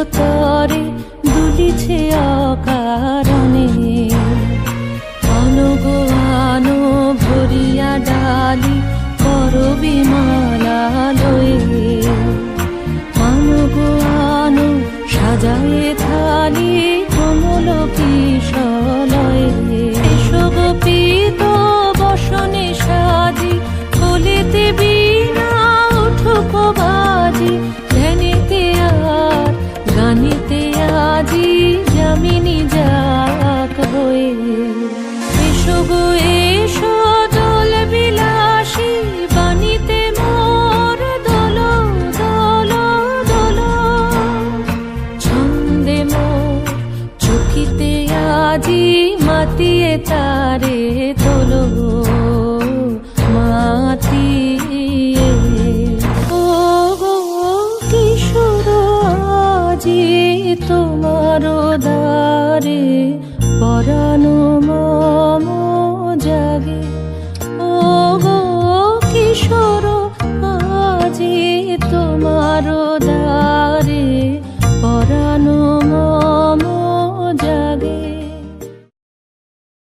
চিরতরে দুলিছে অকারণে। অনুগান ভরিয়া ডালি করবি মালা লয়ে আনো গো আনো সাজায়ে থালি আজি জামিনী যাক হয়ে। এসো গো, এসো জল বিলাসী বাণীতে মোর দোল দোল দোল। ছন্দে মোর চোখিতে আজি মাতিয়ে তারে তোলো মাতিয়ে। ও গো কিশোর আজি তোমার দারে পরানো মম জাগে। ও